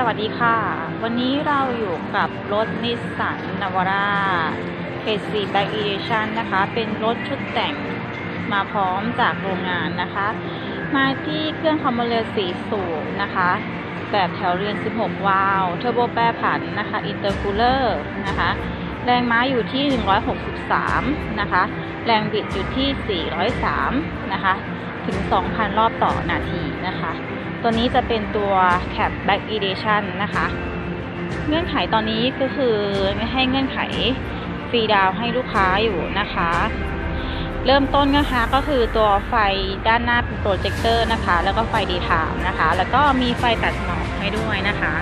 สวัสดีค่ะ วันนี้เราอยู่กับรถนิสสันนาวาร่า KC Back Edition นะคะ เป็นรถชุดแต่งมาพร้อมจากโรงงานนะคะ มาที่เครื่องคอมมอนเรลสีสูบนะคะ แบบแถวเรือน16 วาล์วเทอร์โบแปรผันนะคะ อินเตอร์คูลเลอร์นะคะ แรงม้าอยู่ที่ 163 นะคะ แรงบิดอยู่ที่ 403 นะคะ ถึง 2,000 รอบต่อนาทีนะคะ ตัวนี้จะเป็นตัว Cap Back Edition นะคะ เงื่อนไขตอนนี้ก็คือไม่ให้เงื่อนไขฟรีดาวให้ลูกค้าอยู่นะคะ เริ่มต้นนะคะก็คือตัวไฟด้านหน้าเป็นโปรเจคเตอร์นะคะ แล้วก็ไฟดีทามนะคะ แล้วก็มีไฟตัดหมอกให้ด้วยนะคะ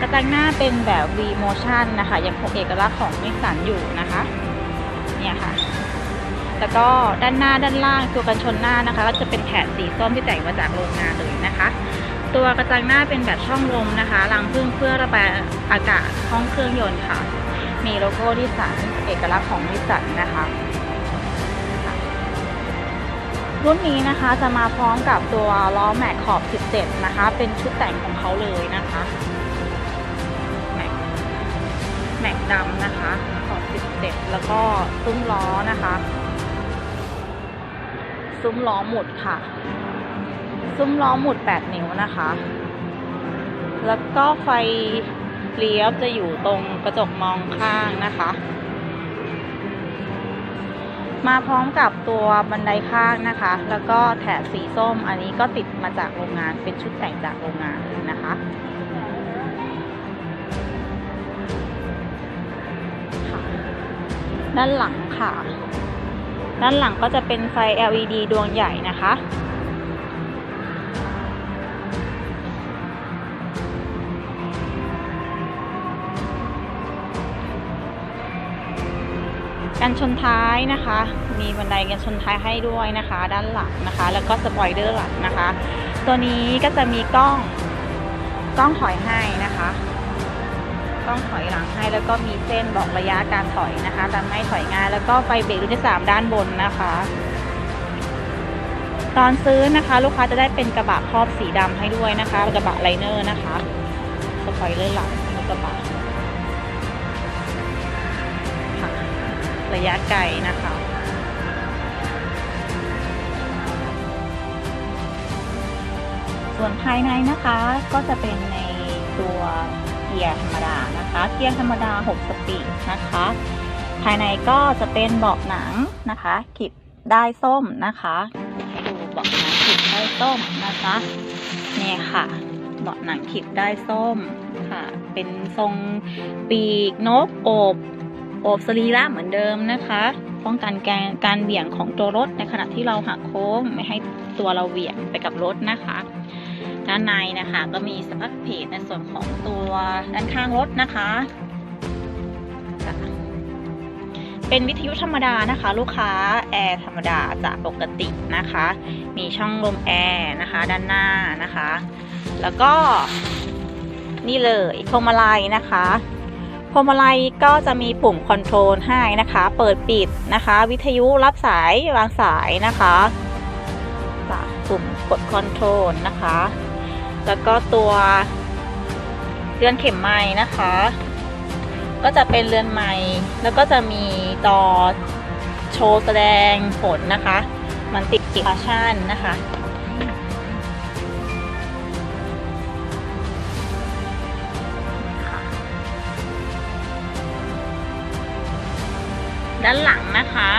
กระจังหน้าเป็นแบบ V motion นะคะ ยังคงเอกลักษณ์ของนิสสันอยู่นะคะ เนี่ยค่ะแล้วก็ด้านหน้าด้านล่างตัวกันชนหน้านะคะ ก็จะเป็นแถบสีส้มที่แต่งมาจากโรงงานเลยนะคะ ตัวกระจังหน้าเป็นแบบช่องลมนะคะรังพึ่งเพื่อระบายอากาศห้องเครื่องยนต์ค่ะ มีโลโก้นิสสันเอกลักษณ์ของนิสสันนะคะ รุ่นนี้นะคะจะมาพร้อมกับตัวล้อแม็กขอบ 17 นะคะ เป็นชุดแต่งของเขาเลยนะคะแม็กแม็กดำนะคะขอบ 17 แล้วก็ซุ้มล้อนะคะ ซุ้มล้อหมดค่ะ ซุ้มล้อหมุด 8 นิ้วนะคะ แล้วก็ไฟเลี้ยวจะอยู่ตรงกระจกมองข้างนะคะ มาพร้อมกับตัวบันไดข้างนะคะ แล้วก็แถบสีส้มอันนี้ก็ติดมาจากโรงงานเป็นชุดแต่งจากโรงงานนะคะ ด้านหลังค่ะ ด้านหลังก็จะเป็นไฟ LED ดวงใหญ่นะคะ กันชนท้ายนะคะ มีบันไดกันชนท้ายให้ด้วยนะคะ ด้านหลังนะคะ แล้วก็สปอยเลอร์หลังนะคะ ตัวนี้ก็จะมีกล้องกล้องถอยให้นะคะกล้องถอยหลังให้แล้วก็มีเส้นบอกระยะการถอยนะคะทำให้ถอยง่ายแล้วก็ไฟเบรกรุ่นที่สามด้านบนนะคะ ตอนซื้อนะคะ ลูกค้าจะได้เป็นกระบะครอบสีดำให้ด้วยนะคะกระบะไลเนอร์นะคะสปอยเลอร์หลังในกระบะ ระยะไกลนะคะส่วนภายในนะคะก็จะเป็นในตัวเกียร์ธรรมดานะคะ เกียร์ธรรมดา 6 สปีดนะคะ ภายในก็จะเป็นเบาะหนังนะคะขีดได้ส้มนะคะให้ดูเบาะหนังขีดได้ส้มนะคะเนี่ยค่ะเบาะหนังขีดได้ส้มค่ะ เป็นทรงปีกนกโอบ โอบสรีระเหมือนเดิมนะคะ ป้องกันการการเบี่ยงของตัวรถในขณะที่เราหักโค้งไม่ให้ตัวเราเหวี่ยงไปกับรถนะคะ ด้านในนะคะก็มีสภาพเพจในส่วนของตัวด้านข้างรถนะคะจ้ะเป็นวิทยุธรรมดานะคะ ลูกค้าแอร์ธรรมดาจากปกตินะคะ มีช่องลมแอร์นะคะ ด้านหน้านะคะ แล้วก็นี่เลยพวงมาลัยนะคะ พวงมาลัยก็จะมีปุ่มคอนโทรลให้นะคะ เปิดปิดนะคะ วิทยุรับสายวางสายนะคะจ้ะปุ่มกดคอนโทรลนะคะ แล้วก็ตัวเรือนเข็มไม้นะคะ ก็จะเป็นเรือนไม้แล้วก็จะมีจอโชว์แสดงผลนะคะ มันติดฟังก์ชันนะคะ ด้านหลังนะคะ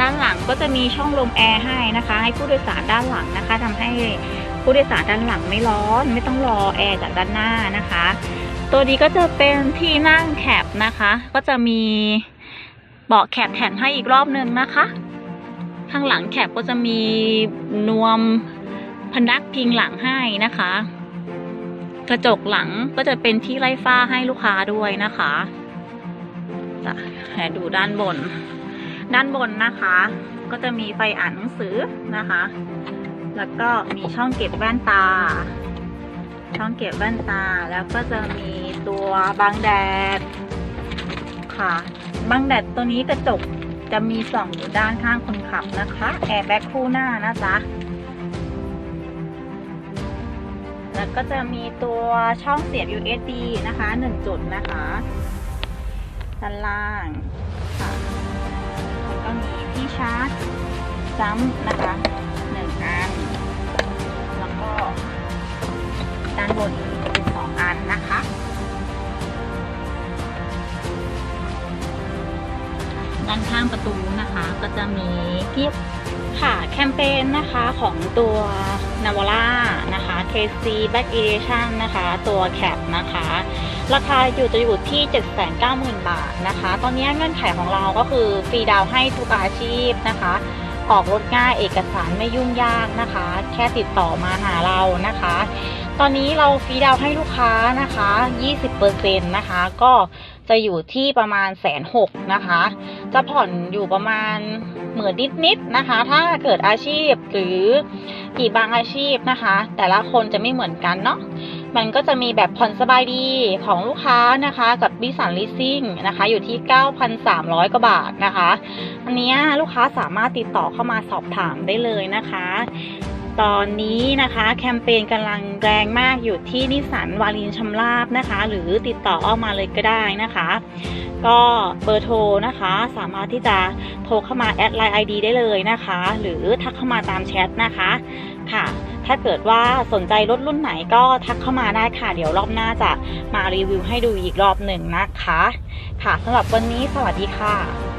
ด้านหลังก็จะมีช่องลมแอร์ให้นะคะ ให้ผู้โดยสารด้านหลังนะคะทำให้ผู้โดยสารด้านหลังไม่ร้อน ไม่ต้องรอแอร์จากด้านหน้านะคะ ตัวนี้ก็จะเป็นที่นั่งแคปนะคะ ก็จะมีเบาะแคปแถมให้อีกรอบนึงนะคะ ข้างหลังแคปก็จะมีนวมพนักพิงหลังให้นะคะ กระจกหลังก็จะเป็นที่ไล่ฟ้าให้ลูกค้าด้วยนะคะ จะให้ดูด้านบน ด้านบนนะคะ ก็จะมีไฟอ่านหนังสือนะคะ แล้วก็มีช่องเก็บแว่นตา ช่องเก็บแว่นตาแล้วก็จะมีตัวบังแดดค่ะบังแดดตัวนี้กระจกจะมีส่องอยู่ด้านข้างคนขับนะคะแอร์แบ็คคู่หน้านะจ๊ะแล้วก็จะมีตัวช่องเสียบ USB นะคะ 1 จุดนะคะ ด้านล่างค่ะแล้วก็มีที่ชาร์จซ้ำนะคะหนึ่งอัน แล้วก็ด้านบนอีกเป็นสองอันนะคะด้านข้างประตูนะคะก็จะมีกิฟต์ค่ะแคมเปญนะคะของตัว n a v a l a นะคะ KC Back Edition นะคะ ตัวแคปนะคะ ราคาอยู่จะอยู่ ที่ 790,000 บาทนะคะ ตอนนี้เงื่อนไขของเราก็คือฟรีดาวน์ให้ทุกอาชีพนะคะ ออกรถง่ายเอกสารไม่ยุ่งยากนะคะ แค่ติดต่อมาหาเรานะคะ ตอนนี้เราฟรีดาวน์ให้ลูกค้านะคะ 20%นะคะ ก็จะอยู่ที่ประมาณแสนหกนะคะ จะผ่อนอยู่ประมาณหมื่นนิดๆนะคะ ถ้าเกิดอาชีพหรือกี่บางอาชีพนะคะ แต่ละคนจะไม่เหมือนกันเนาะ มันก็จะมีแบบผ่อนสบายดีของลูกค้านะคะ กับบิสันลิซิ่งนะคะ อยู่ที่ 9,300 กว่าบาทนะคะ อันนี้ลูกค้าสามารถติดต่อเข้ามาสอบถามได้เลยนะคะ ตอนนี้นะคะแคมเปญกำลังแรงมากอยู่ที่นิสสันวารินชำราบนะคะ หรือติดต่อออกมาเลยก็ได้นะคะ ก็เบอร์โทรนะคะ สามารถที่จะโทรเข้ามาแอดไลน์ ID ได้เลยนะคะ หรือทักเข้ามาตามแชทนะคะ ค่ะ ถ้าเกิดว่าสนใจรถรุ่นไหนก็ทักเข้ามาได้ค่ะ เดี๋ยวรอบหน้าจะมารีวิวให้ดูอีกรอบหนึ่งนะคะ ค่ะสำหรับวันนี้สวัสดีค่ะ